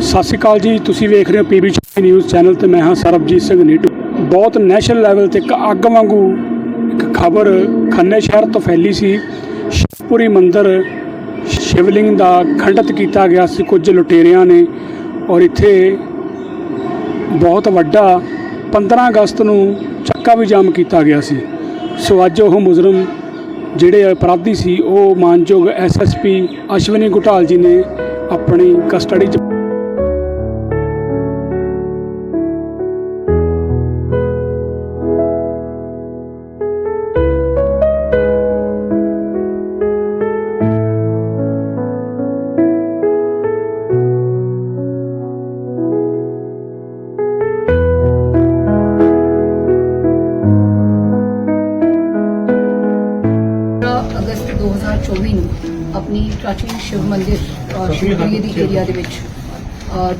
ਸਤਿ ਸ਼੍ਰੀ ਅਕਾਲ ਜੀ, ਤੁਸੀਂ ਵੇਖ ਰਹੇ ਹੋ ਪੀਬੀ ਨਿਊਜ਼ ਚੈਨਲ ਤੇ ਮੈਂ ਹਾਂ ਸਰਬਜੀਤ ਸਿੰਘ ਨੀਟੂ। ਬਹੁਤ ਨੈਸ਼ਨਲ ਲੈਵਲ ਤੇ ਇੱਕ ਅੱਗ ਵਾਂਗੂ ਇੱਕ ਖਬਰ ਖੰਨੇ ਸ਼ਹਿਰ ਤੋਂ ਫੈਲੀ ਸੀ। ਸ਼ਿਵਪੁਰੀ ਮੰਦਿਰ ਸ਼ਿਵਲਿੰਗ ਦਾ ਖੰਡਿਤ ਕੀਤਾ ਗਿਆ ਸੀ, ਕੁਝ ਲੁਟੇਰਿਆਂ ਨੇ ਔਰ ਇੱਥੇ ਬਹੁਤ ਵੱਡਾ 15 ਅਗਸਤ ਨੂੰ ਚੱਕਾ ਵੀ ਜਾਮ ਕੀਤਾ ਗਿਆ ਸੀ। ਸੋ ਅੱਜ ਉਹ ਮੁਜਰਮ ਜਿਹੜੇ ਅਪਰਾਧੀ ਸੀ, ਉਹ ਮਾਨਯੋਗ ਐਸਐਸਪੀ ਅਸ਼ਵਨੀ ਘੁਟਾਲ ਜੀ ਨੇ ਆਪਣੀ ਕਸਟਡੀ 'ਚ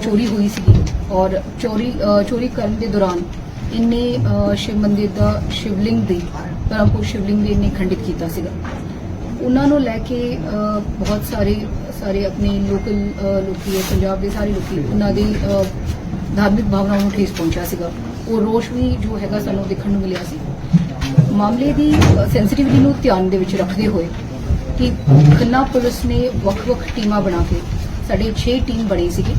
ਚੋਰੀ ਹੋਈ ਸੀਗੀ ਔਰ ਚੋਰੀ ਚੋਰੀ ਕਰਨ ਦੇ ਦੌਰਾਨ ਇਹਨੇ ਸ਼ਿਵ ਮੰਦਿਰ ਦਾ ਸ਼ਿਵਲਿੰਗ ਦੀ, ਪਰਮਪੁਰ ਸ਼ਿਵਲਿੰਗ ਦੀ ਇਹਨੇ ਖੰਡਿਤ ਕੀਤਾ ਸੀਗਾ। ਉਹਨਾਂ ਨੂੰ ਲੈ ਕੇ ਬਹੁਤ ਸਾਰੇ ਸਾਰੇ ਆਪਣੇ ਲੋਕਲ ਲੋਕੀ ਹੈ, ਪੰਜਾਬ ਦੇ ਸਾਰੇ ਲੋਕੀ ਉਹਨਾਂ ਦੀ ਧਾਰਮਿਕ ਭਾਵਨਾਵਾਂ ਨੂੰ ਠੇਸ ਪਹੁੰਚਿਆ ਸੀਗਾ। ਉਹ ਰੋਸ਼ ਵੀ ਜੋ ਹੈਗਾ ਸਾਨੂੰ ਦੇਖਣ ਨੂੰ ਮਿਲਿਆ ਸੀ। ਮਾਮਲੇ ਦੀ ਸੈਂਸਿਟਿਵਿਟੀ ਨੂੰ ਧਿਆਨ ਦੇ ਵਿੱਚ ਰੱਖਦੇ ਹੋਏ ਕਿ ਖੰਨਾ ਪੁਲਿਸ ਨੇ ਵੱਖ-ਵੱਖ ਟੀਮਾਂ ਬਣਾ ਕੇ ਸਾਡੇ 6 ਟੀਮ ਬਣੀ ਸੀਗੀ।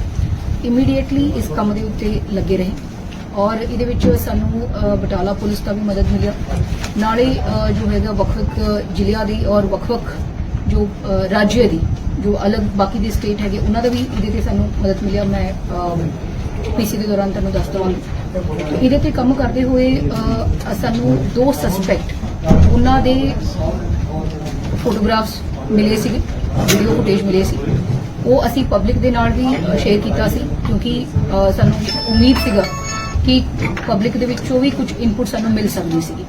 ਇਮੀਡੀਏਟਲੀ ਇਸ ਕੰਮ ਦੇ ਉੱਤੇ ਲੱਗੇ ਰਹੇ ਔਰ ਇਹਦੇ ਵਿੱਚ ਸਾਨੂੰ ਬਟਾਲਾ ਪੁਲਿਸ ਦਾ ਵੀ ਮਦਦ ਮਿਲਿਆ। ਨਾਲੇ ਜੋ ਹੈਗਾ ਵੱਖ-ਵੱਖ ਜ਼ਿਲ੍ਹਿਆਂ ਦੀ ਔਰ ਵੱਖ-ਵੱਖ ਜੋ ਅ, ਦੀ ਜੋ ਅਲੱਗ ਬਾਕੀ ਦੇ ਸਟੇਟ ਹੈਗੇ ਉਹਨਾਂ ਦਾ ਵੀ ਇਹਦੇ ਤੇ ਸਾਨੂੰ ਮਦਦ ਮਿਲਿਆ। ਮੈਂ ਪੀਸੀ ਦੇ ਦੌਰਾਨ ਤੁਹਾਨੂੰ ਦੱਸ ਦਵਾਂਗੀ ਇਹਦੇ ਤੇ ਕੰਮ ਕਰਦੇ ਹੋਏ ਸਾਨੂੰ ਦੋ ਸਸਪੈਕਟ ਉਹਨਾਂ ਦੇ ਫੋਟੋਗ੍ਰਾਫਸ ਮਿਲੇ ਸੀਗੇ ਵੀਡੀਓ ਫੁਟੇਜ ਮਿਲੇ ਸੀ। ਉਹ ਅਸੀਂ ਪਬਲਿਕ ਦੇ ਨਾਲ ਵੀ ਸ਼ੇਅਰ ਕੀਤਾ ਸੀ ਕਿਉਂਕਿ ਸਾਨੂੰ ਉਮੀਦ ਸੀਗਾ ਕਿ ਪਬਲਿਕ ਦੇ ਵਿੱਚੋਂ ਵੀ ਕੁਝ ਇਨਪੁਟ ਸਾਨੂੰ ਮਿਲ ਸਕਦੀ ਸੀਗੀ।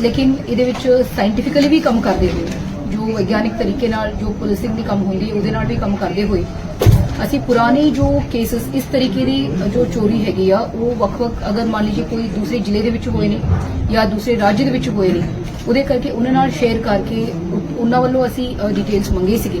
ਲੇਕਿਨ ਇਹਦੇ ਵਿੱਚ ਸਾਇੰਟੀਫਿਕਲੀ ਵੀ ਕੰਮ ਕਰਦੇ ਹੋਏ, ਜੋ ਵਿਗਿਆਨਿਕ ਤਰੀਕੇ ਨਾਲ ਜੋ ਪੁਲਿਸਿੰਗ ਦੀ ਕੰਮ ਹੁੰਦੀ ਉਹਦੇ ਨਾਲ ਵੀ ਕੰਮ ਕਰਦੇ ਹੋਏ, ਅਸੀਂ ਪੁਰਾਣੇ ਜੋ ਕੇਸਸ ਇਸ ਤਰੀਕੇ ਦੀ ਜੋ ਚੋਰੀ ਹੈਗੀ ਆ, ਉਹ ਵੱਖ-ਵੱਖ ਅਗਰ ਮੰਨ ਲਈਏ ਕੋਈ ਦੂਸਰੇ ਜ਼ਿਲ੍ਹੇ ਦੇ ਵਿੱਚ ਹੋਏ ਨੇ ਜਾਂ ਦੂਸਰੇ ਰਾਜ ਦੇ ਵਿੱਚ ਹੋਏ ਨੇ, ਉਹਦੇ ਕਰਕੇ ਉਹਨਾਂ ਨਾਲ ਸ਼ੇਅਰ ਕਰਕੇ ਉਹਨਾਂ ਵੱਲੋਂ ਅਸੀਂ ਡਿਟੇਲਸ ਮੰਗੇ ਸੀਗੇ।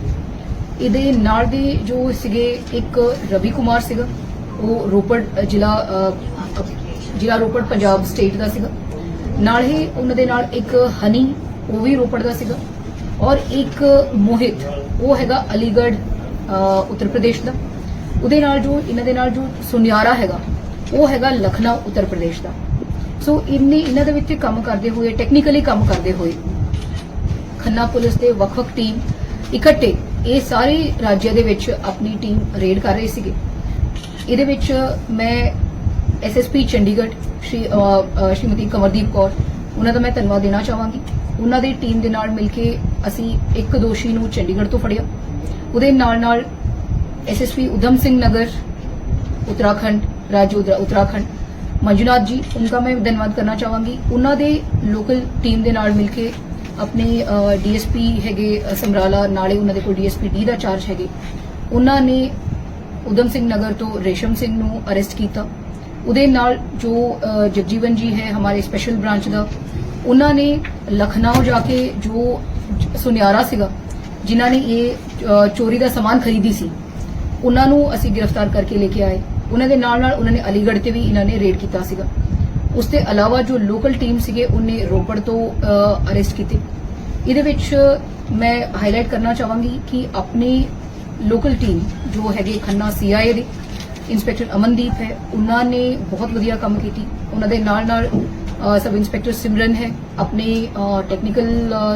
ਇਹਦੇ ਨਾਲ ਦੇ ਜੋ ਸੀਗੇ ਇੱਕ ਰਵੀ ਕੁਮਾਰ ਸੀਗਾ, ਉਹ ਰੋਪੜ ਜ਼ਿਲ੍ਹਾ ਜ਼ਿਲ੍ਹਾ ਰੋਪੜ, ਪੰਜਾਬ ਸਟੇਟ ਦਾ ਸੀਗਾ। ਨਾਲ ਹੀ ਉਹਨਾਂ ਦੇ ਨਾਲ ਇੱਕ ਹਨੀ, ਉਹ ਵੀ ਰੋਪੜ ਦਾ ਸੀਗਾ। ਔਰ ਇੱਕ ਮੋਹਿਤ, ਉਹ ਹੈਗਾ ਅਲੀਗੜ੍ਹ ਉੱਤਰ ਪ੍ਰਦੇਸ਼ ਦਾ। ਉਹਦੇ ਨਾਲ ਜੋ, ਇਹਨਾਂ ਦੇ ਨਾਲ ਜੋ ਸੁਨਿਆਰਾ ਹੈਗਾ, ਉਹ ਹੈਗਾ ਲਖਨਊ, ਉੱਤਰ ਪ੍ਰਦੇਸ਼ ਦਾ। ਸੋ ਇਹਨੇ ਇਹਨਾਂ ਦੇ ਵਿੱਚ ਕੰਮ ਕਰਦੇ ਹੋਏ ਟੈਕਨੀਕਲੀ ਕੰਮ ਕਰਦੇ ਹੋਏ, ਖੰਨਾ ਪੁਲਿਸ ਦੇ ਵੱਖ-ਵੱਖ ਟੀਮ ਇਕੱਠੇ ਇਹ ਸਾਰੇ ਰਾਜਿਆਂ ਦੇ ਵਿੱਚ ਆਪਣੀ ਟੀਮ ਰੇਡ ਕਰ ਰਹੇ ਸੀਗੇ। ਇਹਦੇ ਵਿੱਚ ਮੈਂ ਐਸਐਸਪੀ ਚੰਡੀਗੜ੍ਹ, ਸ਼੍ਰੀ ਸ਼੍ਰੀਮਤੀ ਕਮਰਦੀਪ ਕੌਰ, ਉਹਨਾਂ ਦਾ ਮੈਂ ਧੰਨਵਾਦ ਦੇਣਾ ਚਾਹਾਂਗੀ। ਉਹਨਾਂ ਦੀ ਟੀਮ ਦੇ ਨਾਲ ਮਿਲ ਕੇ ਅਸੀਂ ਇੱਕ ਦੋਸ਼ੀ ਨੂੰ ਚੰਡੀਗੜ੍ਹ ਤੋਂ ਫੜਿਆ। ਉਹਦੇ ਨਾਲ ਨਾਲ ਐਸਐਸਪੀ ਉਦਮ ਸਿੰਘ ਨਗਰ, ਉਤਰਾਖੰਡ, ਰਾਜੂ ਉਤਰਾਖੰਡ, ਮੰਜੂਨਾਥ ਜੀ, ਉਹਨਾਂ ਦਾ ਮੈਂ ਧੰਨਵਾਦ ਕਰਨਾ ਚਾਹਾਂਗੀ। ਉਹਨਾਂ ਦੇ ਲੋਕਲ ਟੀਮ ਦੇ ਨਾਲ ਮਿਲ ਕੇ ਆਪਣੇ ਡੀਐਸਪੀ ਹੈਗੇ ਸਮਰਾਲਾ ਨਾਲੇ ਉਹਨਾਂ ਦੇ ਕੋਲ ਡੀਐਸਪੀ ਡੀ ਦਾ ਚਾਰਜ ਹੈਗੇ। ਉਹਨਾਂ ਨੇ ਉਦਮ ਸਿੰਘ ਨਗਰ ਤੋਂ ਰੇਸ਼ਮ ਸਿੰਘ ਨੂੰ ਅਰੈਸਟ ਕੀਤਾ। ਉਹਦੇ ਨਾਲ ਜੋ ਜਗਜੀਵਨ ਜੀ ਹੈ, ਹਮਾਰੇ ਸਪੈਸ਼ਲ ਬ੍ਰਾਂਚ ਦਾ, ਉਹਨਾਂ ਨੇ ਲਖਨਊ ਜਾ ਕੇ ਜੋ ਸੁਨਿਆਰਾ ਸੀਗਾ, ਜਿਨ੍ਹਾਂ ਨੇ ਇਹ ਚੋਰੀ ਦਾ ਸਮਾਨ ਖਰੀਦੀ ਸੀ, ਉਹਨਾਂ ਨੂੰ ਅਸੀਂ ਗ੍ਰਿਫਤਾਰ ਕਰਕੇ ਲੈ ਕੇ ਆਏ। ਉਹਨਾਂ ਦੇ ਨਾਲ ਨਾਲ ਉਹਨਾਂ ਨੇ ਅਲੀਗੜ੍ਹ ਤੇ ਵੀ ਇਹਨਾਂ ਨੇ ਰੇਡ ਕੀਤਾ ਸੀਗਾ। ਉਸ ਦੇ ਇਲਾਵਾ ਜੋ ਲੋਕਲ ਟੀਮ ਸੀਗੇ, ਉਹਨੇ ਰੋਪੜ ਤੋਂ ਅਰੈਸਟ ਕੀਤੇ। ਇਹਦੇ ਵਿੱਚ ਮੈਂ ਹਾਈਲਾਈਟ ਕਰਨਾ ਚਾਹਾਂਗੀ ਕਿ ਆਪਣੀ ਲੋਕਲ ਟੀਮ ਜੋ ਹੈਗੇ ਖੰਨਾ ਸੀਆਈਏ ਦੇ ਇੰਸਪੈਕਟਰ ਅਮਨਦੀਪ ਹੈ, ਉਹਨਾਂ ਨੇ ਬਹੁਤ ਵਧੀਆ ਕੰਮ ਕੀਤੀ। ਉਹਨਾਂ ਦੇ ਨਾਲ ਨਾਲ ਸਬ ਇੰਸਪੈਕਟਰ ਸਿਮਰਨ ਹੈ, ਆਪਣੇ ਟੈਕਨੀਕਲ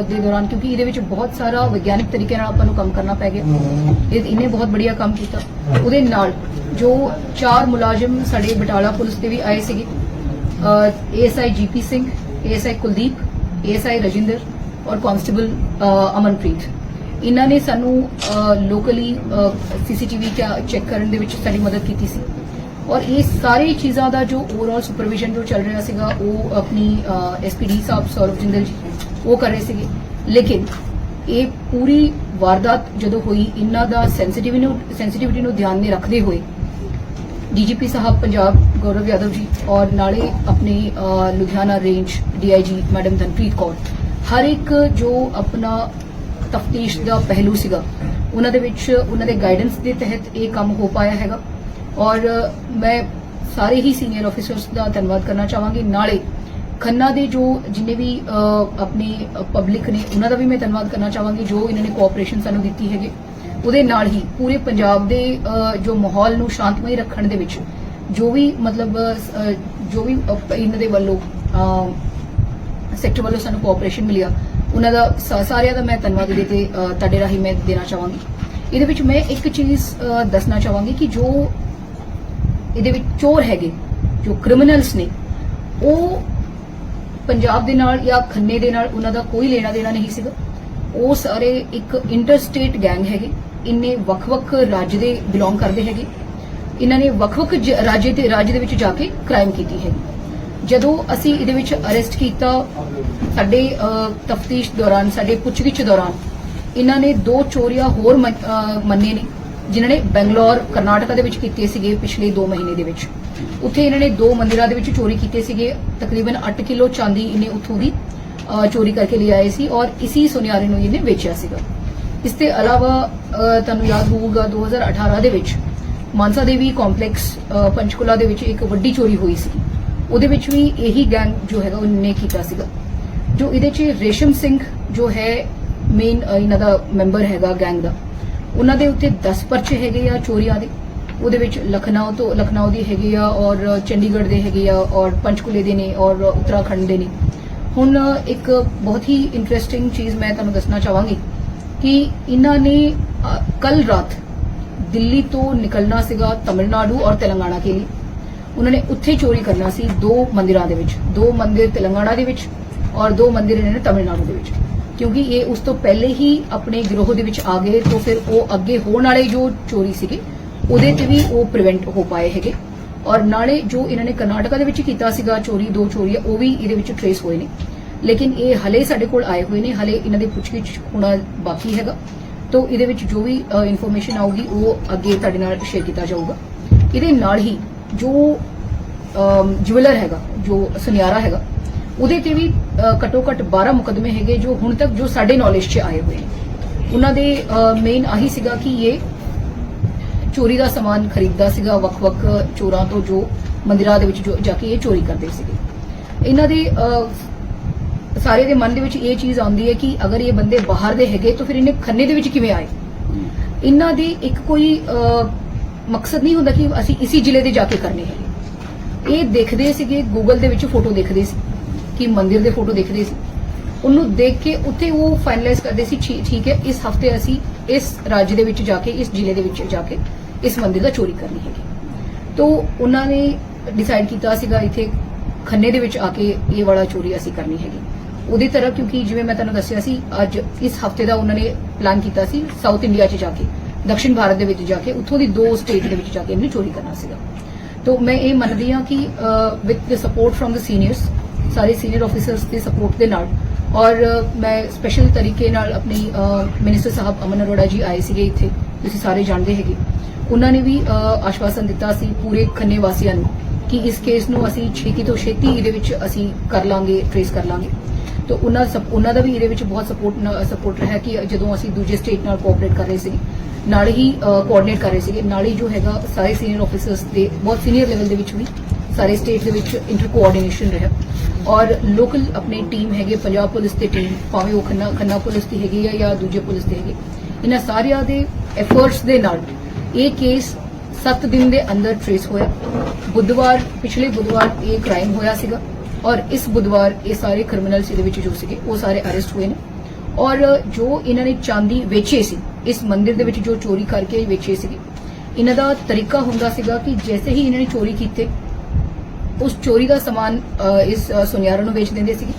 ਦੇ ਦੌਰਾਨ, ਕਿਉਂਕਿ ਇਹਦੇ ਵਿੱਚ ਬਹੁਤ ਸਾਰਾ ਵਿਗਿਆਨਿਕ ਤਰੀਕੇ ਨਾਲ ਆਪਾਂ ਨੂੰ ਕੰਮ ਕਰਨਾ ਪੈ ਗਿਆ। ਇਹ, ਇਹਨੇ ਬਹੁਤ ਬੜੀਆ ਕੰਮ ਕੀਤਾ। ਉਹਦੇ ਨਾਲ ਜੋ ਚਾਰ ਮੁਲਾਜ਼ਮ ਸਾਡੇ ਬਟਾਲਾ ਪੁਲਿਸ ਦੇ ਵੀ ਆਏ ਸੀਗੇ ASI GP Singh ASI Kuldeep ASI Rajinder ਔਰ ਕਾਂਸਟੇਬਲ ਅਮਨਪ੍ਰੀਤ ਇਹਨਾਂ ਨੇ ਸਾਨੂੰ ਲੋਕਲੀ ਸੀਸੀਟੀਵੀ ਚੈੱਕ ਕਰਨ ਦੇ ਵਿੱਚ ਸਾਡੀ ਮਦਦ ਕੀਤੀ ਸੀ ਔਰ ਇਹ ਸਾਰੇ ਚੀਜ਼ਾਂ ਦਾ ਜੋ ਓਵਰਆਲ ਸੁਪਰਵਿਜ਼ਨ ਜੋ ਚੱਲ ਰਿਹਾ ਸੀਗਾ ਉਹ ਆਪਣੀ ਐਸਪੀਡੀ ਸਾਹਿਬ ਸੌਰਵ ਜਿੰਦਲ ਜੀ ਉਹ ਕਰ ਰਹੇ ਸੀਗੇ ਲੇਕਿਨ ਇਹ ਪੂਰੀ ਵਾਰਦਾਤ ਜਦੋਂ ਹੋਈ ਇਹਨਾਂ ਦਾ ਸੈਂਸਿਟਿਵਿਟੀ ਨੂੰ ਸੈਂਸਿਟਿਵਿਟੀ ਨੂੰ ਧਿਆਨ में ਰੱਖਦੇ ਹੋਏ ਡੀਜੀਪੀ ਸਾਹਿਬ ਪੰਜਾਬ ਗੌਰਵ ਯਾਦਵ ਜੀ ਔਰ ਨਾਲੇ ਆਪਣੇ Ludhiana range DIG madam Dhanpreet Kaur. ਹਰ ਇੱਕ ਜੋ ਆਪਣਾ ਤਫਤੀਸ਼ ਦਾ ਪਹਿਲੂ ਸੀਗਾ, ਉਹਨਾਂ ਦੇ ਵਿੱਚ ਉਹਨਾਂ ਦੇ ਗਾਈਡੈਂਸ ਦੇ ਤਹਿਤ ਇਹ ਕੰਮ ਹੋ ਪਾਇਆ ਹੈਗਾ। ਔਰ ਮੈਂ ਸਾਰੇ ਹੀ ਸੀਨੀਅਰ ਆਫੀਸਰਸ ਦਾ ਧੰਨਵਾਦ ਕਰਨਾ ਚਾਹਾਂਗੀ। ਨਾਲੇ ਖੰਨਾ ਦੇ ਜੋ ਜਿੰਨੇ ਵੀ ਆਪਣੇ ਪਬਲਿਕ ਨੇ, ਉਹਨਾਂ ਦਾ ਵੀ ਮੈਂ ਧੰਨਵਾਦ ਕਰਨਾ ਚਾਹਾਂਗੀ, ਜੋ ਇਹਨਾਂ ਨੇ ਕੋਆਪਰੇਸ਼ਨ ਸਾਨੂੰ ਦਿੱਤੀ ਹੈਗੀ। ਉਹਦੇ ਨਾਲ ਹੀ ਪੂਰੇ ਪੰਜਾਬ ਦੇ ਜੋ ਮਾਹੌਲ ਨੂੰ ਸ਼ਾਂਤਮਈ ਰੱਖਣ ਦੇ ਵਿੱਚ ਜੋ ਵੀ ਮਤਲਬ ਜੋ ਵੀ ਇਹਨਾਂ ਦੇ ਵੱਲੋਂ ਸੈਕਟਰ ਵੱਲੋਂ ਸਾਨੂੰ ਕੋਆਪਰੇਸ਼ਨ ਮਿਲਿਆ, ਉਹਨਾਂ ਦਾ ਸਾ- ਸਾਰਿਆਂ ਦਾ ਮੈਂ ਧੰਨਵਾਦ ਇਹਦੇ ਤੇ ਤੁਹਾਡੇ ਰਾਹੀਂ ਮੈਂ ਦੇਣਾ ਚਾਹਾਂਗੀ। ਇਹਦੇ ਵਿੱਚ ਮੈਂ ਇੱਕ ਚੀਜ਼ ਦੱਸਣਾ ਚਾਹਾਂਗੀ ਕਿ ਜੋ ਇਹਦੇ ਵਿੱਚ ਚੋਰ ਹੈਗੇ, ਜੋ ਕ੍ਰਿਮੀਨਲਸ ਨੇ, ਉਹ ਪੰਜਾਬ ਦੇ ਨਾਲ ਜਾਂ ਖੰਨੇ ਦੇ ਨਾਲ ਉਹਨਾਂ ਦਾ ਕੋਈ ਲੈਣਾ ਦੇਣਾ ਨਹੀਂ ਸੀਗਾ। ਉਹ ਸਾਰੇ ਇੱਕ ਇੰਟਰਸਟੇਟ ਗੈਂਗ ਹੈਗੇ। ਇੰਨੇ ਵੱਖ-ਵੱਖ ਰਾਜ ਦੇ ਬਿਲੋਂਗ ਕਰਦੇ ਹੈਗੇ। ਇਹਨਾਂ ਨੇ ਵੱਖ-ਵੱਖ ਰਾਜ ਦੇ ਰਾਜ ਦੇ ਵਿੱਚ ਜਾ ਕੇ ਕ੍ਰਾਈਮ ਕੀਤੀ ਹੈ। ਜਦੋਂ ਅਸੀਂ ਇਹਦੇ ਵਿੱਚ ਅਰੈਸਟ ਕੀਤਾ, ਸਾਡੇ ਤਫਤੀਸ਼ ਦੌਰਾਨ, ਸਾਡੇ ਪੁੱਛਗਿੱਛ ਦੌਰਾਨ, ਇਹਨਾਂ ਨੇ ਦੋ ਚੋਰੀਆਂ ਹੋਰ ਮੰਨੇ ਨੇ, ਜਿਨ੍ਹਾਂ ਨੇ ਬੈਂਗਲੌਰ, ਕਰਨਾਟਕਾ ਦੇ ਵਿੱਚ ਕੀਤੇ ਸੀਗੇ ਪਿਛਲੇ 2 ਮਹੀਨੇ ਦੇ ਵਿੱਚ। ਉੱਥੇ ਇਹਨਾਂ ਨੇ ਦੋ ਮੰਦਿਰਾਂ ਦੇ ਵਿੱਚ ਚੋਰੀ ਕੀਤੇ ਸੀਗੇ। ਤਕਰੀਬਨ 8 ਕਿਲੋ ਚਾਂਦੀ ਇਹਨੇ ਉੱਥੋਂ ਦੀ ਚੋਰੀ ਕਰਕੇ ਲਿਆਏ ਸੀ ਔਰ ਇਸੀ ਸੁਨਿਆਰੇ ਨੂੰ ਇਹਨੇ ਵੇਚਿਆ ਸੀਗਾ। ਇਸ ਦੇ ਇਲਾਵਾ ਤੁਹਾਨੂੰ ਯਾਦ ਹੋਊਗਾ 2018 ਦੇ ਵਿੱਚ ਮਾਨਸਾ ਦੇਵੀ ਕੰਪਲੈਕਸ ਅ, ਪੰਚਕੁਲਾ ਦੇ ਵਿੱਚ ਇੱਕ ਵੱਡੀ ਚੋਰੀ ਹੋਈ ਸੀ। ਉਹਦੇ ਵਿੱਚ ਵੀ ਇਹੀ ਗੈਂਗ ਜੋ ਹੈਗਾ ਉਹਨੇ ਕੀਤਾ ਸੀਗਾ। ਜੋ ਇਹਦੇ 'ਚ ਰੇਸ਼ਮ ਸਿੰਘ ਜੋ ਹੈ ਮੇਨ ਇਹਨਾਂ ਦਾ ਮੈਂਬਰ ਹੈਗਾ ਗੈਂਗ ਦਾ। ਉਹਨਾਂ ਦੇ ਉੱਤੇ 10 ਪਰਚੇ ਹੈਗੇ ਆ ਚੋਰੀਆਂ ਦੇ। ਉਹਦੇ ਵਿੱਚ ਲਖਨਊ ਤੋਂ ਲਖਨਊ ਦੀ ਹੈਗੇ ਆ ਔਰ ਚੰਡੀਗੜ੍ਹ ਦੇ ਹੈਗੇ ਆ ਔਰ ਪੰਚਕੁਲੇ ਦੇ ਨੇ ਔਰ ਉੱਤਰਾਖੰਡ ਦੇ ਨੇ। ਹੁਣ ਇੱਕ ਬਹੁਤ ਹੀ ਇੰਟਰਸਟਿੰਗ ਚੀਜ਼ ਮੈਂ ਤੁਹਾਨੂੰ ਦੱਸਣਾ ਚਾਹਾਂਗੀ। ਕਿ ਇਹਨਾਂ ਨੇ ਕੱਲ ਰਾਤ ਦਿੱਲੀ ਤੋਂ ਨਿਕਲਣਾ ਸੀਗਾ ਤਮਿਲਨਾਡੂ ਔਰ ਤੇਲੰਗਾਨਾ ਕੇ ਲਈ। ਉਹਨਾਂ ਨੇ ਉੱਥੇ ਚੋਰੀ ਕਰਨਾ ਸੀ ਦੋ ਮੰਦਿਰਾਂ ਦੇ ਵਿੱਚ, ਦੋ ਮੰਦਿਰ ਤੇਲੰਗਾਨਾ ਦੇ ਵਿੱਚ ਔਰ ਦੋ ਮੰਦਿਰ ਇਹਨਾਂ ਨੇ ਤਮਿਲਨਾਡੂ ਦੇ ਵਿੱਚ। ਕਿਉਂਕਿ ਇਹ ਉਸ ਤੋਂ ਪਹਿਲੇ ਹੀ ਆਪਣੇ ਗਿਰੋਹ ਦੇ ਵਿੱਚ ਆ ਗਏ, ਤਾਂ ਫਿਰ ਉਹ ਅੱਗੇ ਹੋਣ ਵਾਲੇ ਜੋ ਚੋਰੀ ਸੀਗੇ, ਉਹਦੇ ਤੇ ਵੀ ਉਹ ਪ੍ਰੀਵੈਂਟ ਹੋ ਪਾਏ ਹੈਗੇ। ਔਰ ਨਾਲੇ ਜੋ ਇਹਨਾਂ ਨੇ ਕਰਨਾਟਕਾ ਦੇ ਵਿੱਚ ਕੀਤਾ ਸੀਗਾ ਚੋਰੀ, ਦੋ ਚੋਰੀਆਂ ਉਹ ਵੀ ਇਹਦੇ ਵਿੱਚ ਟਰੇਸ ਹੋਏ ਨੇ। ਲੇਕਿਨ ਇਹ ਹਲੇ ਸਾਡੇ ਕੋਲ ਆਏ ਹੋਏ ਨੇ ਹਲੇ ਇਹਨਾਂ ਦੀ ਪੁੱਛਗਿੱਛ ਹੋਣਾ ਬਾਕੀ ਹੈਗਾ। ਤੋਂ ਇਹਦੇ ਵਿੱਚ ਜੋ ਵੀ ਇਨਫੋਰਮੇਸ਼ਨ ਆਊਗੀ ਉਹ ਅੱਗੇ ਤੁਹਾਡੇ ਨਾਲ ਸ਼ੇਅਰ ਕੀਤਾ ਜਾਊਗਾ। ਇਹਦੇ ਨਾਲ ਹੀ ਜੋ ਜੁਐਲਰ ਹੈਗਾ ਜੋ ਸੁਨਿਆਰਾ ਹੈਗਾ ਉਹਦੇ ਤੇ ਵੀ ਅ, ਘੱਟੋ ਘੱਟ 12 ਮੁਕਦਮੇ ਹੈਗੇ ਜੋ ਹੁਣ ਤੱਕ ਜੋ ਸਾਡੇ ਨੌਲੇਜ 'ਚ ਆਏ ਹੋਏ ਨੇ। ਉਹਨਾਂ ਦੇ ਮੇਨ ਆਹੀ ਸੀਗਾ ਕਿ ਇਹ ਚੋਰੀ ਦਾ ਸਮਾਨ ਖਰੀਦਦਾ ਸੀਗਾ ਵੱਖ-ਵੱਖ ਚੋਰਾਂ ਤੋਂ ਜੋ ਮੰਦਿਰਾਂ ਦੇ ਵਿੱਚ ਜੋ ਜਾ ਕੇ ਇਹ ਚੋਰੀ ਕਰਦੇ ਸੀਗੇ। ਇਹਨਾਂ ਦੇ ਸਾਰੇ ਦੇ ਮਨ ਦੇ ਵਿੱਚ ਇਹ ਚੀਜ਼ ਆਉਂਦੀ ਹੈ ਕਿ ਅਗਰ ਇਹ ਬੰਦੇ ਬਾਹਰ ਦੇ ਹੈਗੇ ਤਾਂ ਫਿਰ ਇਹਨੇ ਖੰਨੇ ਦੇ ਵਿੱਚ ਕਿਵੇਂ ਆਏ? ਇਹਨਾਂ ਦੀ ਇੱਕ ਕੋਈ ਮਕਸਦ ਨਹੀਂ ਹੁੰਦਾ ਕਿ ਅਸੀਂ ਇਸੀ ਜ਼ਿਲ੍ਹੇ ਦੇ ਜਾ ਕੇ ਕਰਨੇ ਹੈਗੇ। ਇਹ ਦੇਖਦੇ ਸੀਗੇ ਗੂਗਲ ਦੇ ਵਿੱਚ ਫੋਟੋ ਦੇਖਦੇ ਸੀ ਕਿ ਮੰਦਿਰ ਦੇ ਫੋਟੋ ਦੇਖਦੇ ਸੀ। ਉਹਨੂੰ ਦੇਖ ਕੇ ਉੱਥੇ ਉਹ ਫਾਈਨਲਾਈਜ਼ ਕਰਦੇ ਸੀ ਠੀਕ ਹੈ ਇਸ ਹਫ਼ਤੇ ਅਸੀਂ ਇਸ ਰਾਜ ਦੇ ਵਿੱਚ ਜਾ ਕੇ ਇਸ ਜ਼ਿਲ੍ਹੇ ਦੇ ਵਿੱਚ ਜਾ ਕੇ ਇਸ ਮੰਦਿਰ ਦਾ ਚੋਰੀ ਕਰਨੀ ਹੈਗੀ। ਤੋਂ ਉਹਨਾਂ ਨੇ ਡਿਸਾਈਡ ਕੀਤਾ ਸੀਗਾ ਇੱਥੇ ਖੰਨੇ ਦੇ ਵਿੱਚ ਆ ਕੇ ਇਹ ਵਾਲਾ ਚੋਰੀ ਅਸੀਂ ਕਰਨੀ ਹੈਗੀ। ਉਹਦੀ ਤਰ੍ਹਾਂ ਕਿਉਂਕਿ ਜਿਵੇਂ ਮੈਂ ਤੁਹਾਨੂੰ ਦੱਸਿਆ ਸੀ, ਅੱਜ ਇਸ ਹਫ਼ਤੇ ਦਾ ਉਹਨਾਂ ਨੇ ਪਲਾਨ ਕੀਤਾ ਸੀ ਸਾਊਥ ਇੰਡੀਆ 'ਚ ਜਾ ਕੇ ਦਕਸ਼ਿਣ ਭਾਰਤ ਦੇ ਵਿੱਚ ਜਾ ਕੇ, ਉੱਥੋਂ ਦੀ ਦੋ ਸਟੇਟ ਦੇ ਵਿੱਚ ਜਾ ਕੇ ਇਹਨੇ ਚੋਰੀ ਕਰਨਾ ਸੀਗਾ। ਤੋ ਮੈਂ ਇਹ ਮੰਨਦੀ ਹਾਂ ਕਿ with the support from the seniors ਸਾਰੇ ਸੀਨੀਅਰ ਆਫੀਸਰਸ ਦੀ ਸਪੋਰਟ ਦੇ ਨਾਲ, ਔਰ ਮੈਂ ਸਪੈਸ਼ਲ ਤਰੀਕੇ ਨਾਲ ਆਪਣੀ ਮਿਨਿਸਟਰ ਸਾਹਿਬ ਅਮਨ ਅਰੋੜਾ ਜੀ ਆਏ ਸੀਗੇ ਇੱਥੇ, ਤੁਸੀਂ ਸਾਰੇ ਜਾਣਦੇ ਹੈਗੇ। ਉਹਨਾਂ ਨੇ ਵੀ ਆਸ਼ਵਾਸਨ ਦਿੱਤਾ ਸੀ ਪੂਰੇ ਖੰਨੇ ਵਾਸੀਆਂ ਨੂੰ ਕਿ ਇਸ ਕੇਸ ਨੂੰ ਅਸੀਂ ਛੇਤੀ ਤੋਂ ਛੇਤੀ ਇਹਦੇ ਵਿੱਚ ਅਸੀਂ ਕਰ ਲਾਂਗੇ ਟ੍ਰੇਸ ਕਰ ਲਾਂਗੇ। ਤੋ ਉਹਨਾਂ ਉਹਨਾਂ ਦਾ ਵੀ ਇਹਦੇ ਵਿੱਚ ਬਹੁਤ ਸਪੋਰਟ ਸਪੋਰਟ ਰਿਹਾ ਕਿ ਜਦੋਂ ਅਸੀਂ ਦੂਜੇ ਸਟੇਟ ਨਾਲ ਕੋਆਪਰੇਟ ਕਰ ਰਹੇ ਸੀਗੇ ਨਾਲ ਹੀ ਕੋਆਰਡੀਨੇਟ ਕਰ ਰਹੇ ਸੀਗੇ, ਨਾਲ ਹੀ ਜੋ ਹੈਗਾ ਸਾਰੇ ਸੀਨੀਅਰ ਆਫੀਸਰਸ ਦੇ ਬਹੁਤ ਸੀਨੀਅਰ ਲੈਵਲ ਦੇ ਵਿੱਚ ਵੀ ਸਾਰੇ ਸਟੇਟ ਦੇ ਵਿੱਚ ਇੰਟਰ ਕੋਆਰਡੀਨੇਸ਼ਨ ਰਿਹਾ ਔਰ ਲੋਕਲ ਆਪਣੀ ਟੀਮ ਹੈਗੇ, ਪੰਜਾਬ ਪੁਲਿਸ ਦੀ ਟੀਮ ਭਾਵੇਂ ਉਹ ਖੰਨਾ ਖੰਨਾ ਪੁਲਿਸ ਦੀ ਹੈਗੀ ਆ ਜਾਂ ਦੂਜੇ ਪੁਲਿਸ ਦੀ ਹੈਗੀ, ਇਹਨਾਂ ਸਾਰਿਆਂ ਦੇ ਐਫਰਟਸ ਦੇ ਨਾਲ ਇਹ ਕੇਸ 7 ਦਿਨ ਦੇ ਅੰਦਰ ਟ੍ਰੇਸ ਹੋਇਆ। ਬੁੱਧਵਾਰ ਪਿਛਲੇ ਬੁੱਧਵਾਰ ਇਹ ਕ੍ਰਾਈਮ ਹੋਇਆ ਸੀਗਾ। ਔਰ ਇਸ ਬੁੱਧਵਾਰ ਇਹ ਸਾਰੇ ਕ੍ਰਿਮੀਨਲਸ ਇਹਦੇ ਵਿੱਚ ਜੋ ਸੀਗੇ ਉਹ ਸਾਰੇ ਅਰੈਸਟ ਹੋਏ ਨੇ। ਔਰ ਜੋ ਇਹਨਾਂ ਨੇ ਚਾਂਦੀ ਵੇਚੀ ਸੀ ਇਸ ਮੰਦਿਰ ਦੇ ਵਿੱਚ ਜੋ ਚੋਰੀ ਕਰਕੇ ਵੇਚੇ ਸੀਗੇ ਇਹਨਾਂ ਦਾ ਤਰੀਕਾ ਹੁੰਦਾ ਸੀਗਾ ਕਿ ਜੈਸੇ ਹੀ ਇਹਨਾਂ ਨੇ ਚੋਰੀ ਕੀਤੇ ਉਸ ਚੋਰੀ ਦਾ ਸਮਾਨ ਇਸ ਅ, ਸੁਨਿਆਰਾਂ ਨੂੰ ਵੇਚ ਦਿੰਦੇ ਸੀਗੇ।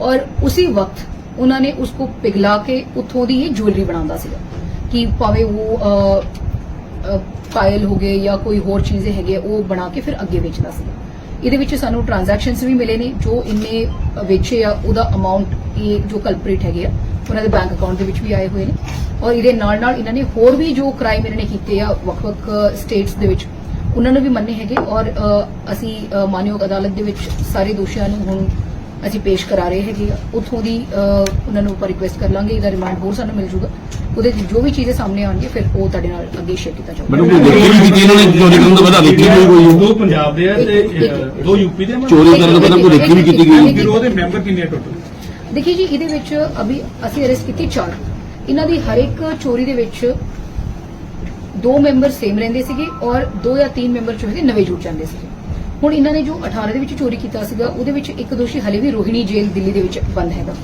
ਔਰ ਉਸੇ ਵਕਤ ਉਹਨਾਂ ਨੇ ਉਸ ਕੋ ਪਿਘਲਾ ਕੇ ਉਥੋਂ ਦੀ ਇਹ ਜੁਐਲਰੀ ਬਣਾਉਂਦਾ ਸੀਗਾ ਕਿ ਭਾਵੇਂ ਉਹ ਅ, ਪਾਇਲ ਹੋ ਗਏ ਜਾਂ ਕੋਈ ਹੋਰ ਚੀਜ਼ ਹੈਗੇ ਉਹ ਬਣਾ ਕੇ ਫਿਰ ਅੱਗੇ ਵੇਚਦਾ ਸੀਗਾ। ਇਹਦੇ ਵਿੱਚ ਸਾਨੂੰ ਟ੍ਰਾਂਜੈਕਸ਼ਨਸ ਵੀ ਮਿਲੇ ਨੇ, ਜੋ ਇੰਨੇ ਵੇਚੇ ਆ, ਉਹਦਾ ਅਮਾਉਂਟ ਇਹ ਜੋ ਕਲਪ੍ਰੀਟ ਹੈਗੇ ਆ, ਉਹਨਾਂ ਦੇ ਬੈਂਕ ਅਕਾਊਂਟ ਦੇ ਵਿੱਚ ਵੀ ਆਏ ਹੋਏ ਨੇ। ਔਰ ਇਹਦੇ ਨਾਲ ਨਾਲ ਇਹਨਾਂ ਨੇ ਹੋਰ ਵੀ ਜੋ ਕ੍ਰਾਈਮ ਇਹਨਾਂ ਨੇ ਕੀਤੇ ਆ, ਵੱਖ-ਵੱਖ ਸਟੇਟਸ ਦੇ ਵਿੱਚ, ਉਹਨਾਂ ਨੂੰ ਵੀ ਮੰਨੇ ਹੈਗੇ। ਔਰ ਅਸੀਂ ਮਾਨਯੋਗ ਅਦਾਲਤ ਦੇ ਵਿੱਚ ਸਾਰੇ ਦੋਸ਼ੀਆਂ ਨੂੰ ਹੁਣ ਅਸੀਂ ਪੇਸ਼ ਕਰਾ ਰਹੇ ਹੈਗੇ ਆ। ਉੱਥੋਂ ਦੀ ਉਹਨਾਂ ਨੂੰ ਆਪਾਂ ਰਿਕੁਐਸਟ ਕਰ ਲਾਂਗੇ ਇਹਦਾ ਰਿਮਾਂਡ ਹੋਰ ਸਾਨੂੰ ਮਿਲ ਜੂਗਾ। ਉਹਦੇ ਜੋ ਵੀ ਚੀਜ਼ਾਂ ਸਾਹਮਣੇ ਆਉਣਗੀਆਂ ਫਿਰ ਉਹ ਤੁਹਾਡੇ ਨਾਲ ਅੱਗੇ ਸ਼ੇਅਰ ਕੀਤਾ ਜਾਊਗਾ। ਮੈਨੂੰ ਕੋਈ ਦੇਖੀ ਵੀ ਕੀਤੀ ਇਹਨਾਂ ਨੇ ਚੋਰੀ ਕਰਨ ਤੋਂ ਪਹਿਲਾਂ ਦੇਖੀ ਵੀ ਕੋਈ ਦੋ ਪੰਜਾਬ ਦੇ ਆ ਤੇ ਦੋ ਯੂਪੀ ਦੇ ਆ ਚੋਰੀ ਕਰਨ ਤੋਂ ਪਹਿਲਾਂ ਕੋਈ ਦੇਖੀ ਵੀ ਕੀਤੀ ਗਈ ਫਿਰ ਉਹਦੇ ਮੈਂਬਰ ਕਿੰਨੇ ਟੋਟਲ? ਦੇਖਿਏ ਜੀ ਇਹਦੇ ਵਿੱਚ ਅਭੀ ਅਸੀਂ ਅਰੈਸਟ ਕੀਤੀ ਚਾਰ। ਇਹਨਾਂ ਦੀ ਹਰ ਇੱਕ ਚੋਰੀ ਦੇ ਵਿੱਚ ਦੋ ਮੈਂਬਰ ਸੇਮ ਰਹਿੰਦੇ ਸੀਗੇ ਔਰ ਦੋ ਜਾਂ ਤਿੰਨ ਮੈਂਬਰ ਜੋ ਹੈਗੇ ਨਵੇਂ ਜੁੜ ਜਾਂਦੇ ਸੀਗੇ। ਹੁਣ ਇਹਨਾਂ ਨੇ ਜੋ 18 ਦੇ ਵਿੱਚ ਚੋਰੀ ਕੀਤਾ ਸੀਗਾ ਉਹਦੇ ਵਿੱਚ ਇੱਕ ਦੋਸ਼ੀ ਹਲੇ ਵੀ ਰੋਹਿਣੀ ਜੇਲ੍ਹ ਦਿੱਲੀ ਦੇ ਵਿੱਚ ਬੰਦ ਹੈਗਾ।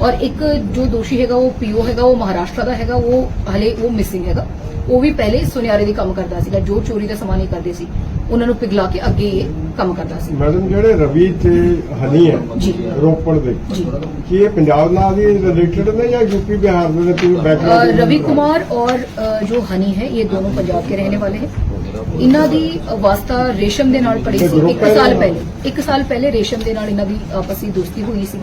ਔਰ ਇੱਕ ਜੋ ਦੋਸ਼ੀ ਹੈਗਾ ਉਹ ਪੀਓ ਹੈਗਾ ਉਹ ਮਹਾਰਾਸ਼ਟਰ ਦਾ ਹੈਗਾ ਉਹ ਹਲੇ ਉਹ ਮਿਸਿੰਗ ਹੈਗਾ। ਉਹ ਵੀ ਪਹਿਲੇ ਸੁਨਿਆਰੇ ਦੀ ਕੰਮ ਕਰਦਾ ਸੀਗਾ ਜੋ ਚੋਰੀ ਦਾ ਸਮਾਨ ਹੀ ਕਰਦੇ ਸੀ ਉਹਨਾਂ ਨੂੰ ਪਿਘਲਾ ਕੇ ਅੱਗੇ ਕੰਮ ਕਰਦਾ ਸੀ। ਮੈਡਮ ਜਿਹੜੇ ਰਵੀ ਤੇ ਹਨੀ ਹੈ ਰੋਪੜ ਦੇ ਕੀ ਇਹ ਪੰਜਾਬ ਨਾਲ ਦੇ ਰਿਲੇਟਡ ਨੇ ਜਾਂ ਯੂਪੀ ਬਿਹਾਰ ਦੇ ਬੈਕਗ੍ਰਾਉਂਡ ਰਵੀ ਕੁਮਾਰ ਔਰ ਜੋ ਹਨੀ ਹੈ ਇਹ ਦੋਨੋਂ ਪੰਜਾਬ ਕੇ ਰਹਿਣੇ ਵਾਲੇ हैं ਇਹਨਾਂ ਦੀ ਵਾਸਤਾ ਰੇਸ਼ਮ ਦੇ ਨਾਲ ਪੜੀ ਸੀ group ਇੱਕ ਹੈ ਸਾਲ ਇਹਨਾਂ ਦਾ? ਪਹਿਲੇ ਇੱਕ ਸਾਲ ਪਹਿਲੇ ਰੇਸ਼ਮ ਦੇ ਨਾਲ ਇਹਨਾਂ ਦੀ ਆਪਸੀ ਦੋਸਤੀ ਹੋਈ ਸੀ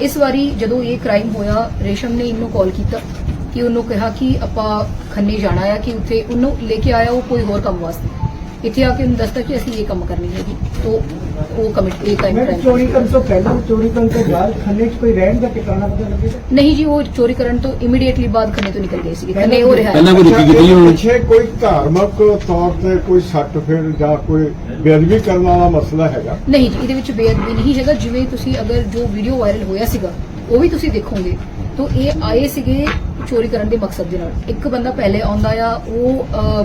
ਇਸ ਵਾਰੀ ਜਦੋਂ ਇਹ ਕ੍ਰਾਈਮ ਹੋਇਆ ਰੇਸ਼ਮ ਨੇ ਇਹਨੂੰ ਕਾਲ ਕੀਤਾ ਕਿ ਉਹਨੂੰ ਕਿਹਾ ਕਿ ਆਪਾਂ ਖੰਨੇ ਜਾਣਾ ਆ ਕਿ ਉੱਥੇ ਉਹਨੂੰ ਲੈ ਕੇ ਆਇਆ ਉਹ ਕੋਈ ਹੋਰ ਕੰਮ ਵਾਸਤੇ ਇੱਥੇ ਆ ਕੇ ਉਹਨੂੰ ਦੱਸਤਾ ਕਿ ਅਸੀਂ ਇਹ ਕੰਮ ਕਰਨੀ ਹੈਗੀ। ਤੋਂ ਉਹ ਕਮਿਟ ਇਹ ਮੈਂ ਕ੍ਰਾਈਮ ਚੋਰੀ ਕਰਨ ਤੋਂ ਪਹਿਲਾਂ ਚੋਰੀ ਕਰਨ ਤੋਂ ਬਾਅਦ ਖੰਨੇ 'ਚ ਕੋਈ ਰਹਿਣ ਦਾ ਟਿਕਾਣਾ ਪਤਾ ਲੱਗੇਗਾ ਨਹੀਂ ਜੀ ਉਹ ਚੋਰੀ ਕਰਨ ਤੋਂ ਇਮੀਡੀਏਟਲੀ ਬਾਅਦ ਖੰਨੇ ਤੋਂ ਨਿਕਲ ਗਏ ਸੀ ਖੰਨੇ ਉਹ ਰਿਹਾ। ਪਹਿਲਾਂ ਕੋਈ ਦੇਖੀ ਕੀਤੀ ਹੋਣੀ। ਪਿੱਛੇ ਕੋਈ ਧਾਰਮਿਕ ਤੌਰ ਤੇ ਕੋਈ ਸੱਟ ਫਿਰ ਜਾਂ ਕੋਈ ਬੇਅਦਬੀ ਕਰਨ ਵਾਲਾ ਮਸਲਾ ਹੈਗਾ? ਨਹੀਂ ਜੀ ਇਹਦੇ ਵਿੱਚ ਬੇਅਦਬੀ ਨਹੀਂ ਹੈਗਾ। ਜਿਵੇਂ ਤੁਸੀਂ ਅਗਰ ਜੋ ਵੀਡੀਓ ਵਾਇਰਲ ਹੋਇਆ ਸੀਗਾ ਉਹ ਵੀ ਤੁਸੀਂ ਦੇਖੋਗੇ। ਤਾਂ ਇਹ ਆਏ ਸੀਗੇ ਚੋਰੀ ਕਰਨ ਦੇ ਮਕਸਦ ਦੇ ਨਾਲ। ਇੱਕ ਬੰਦਾ ਪਹਿਲੇ ਆਉਂਦਾ ਆ ਉਹ ਅ,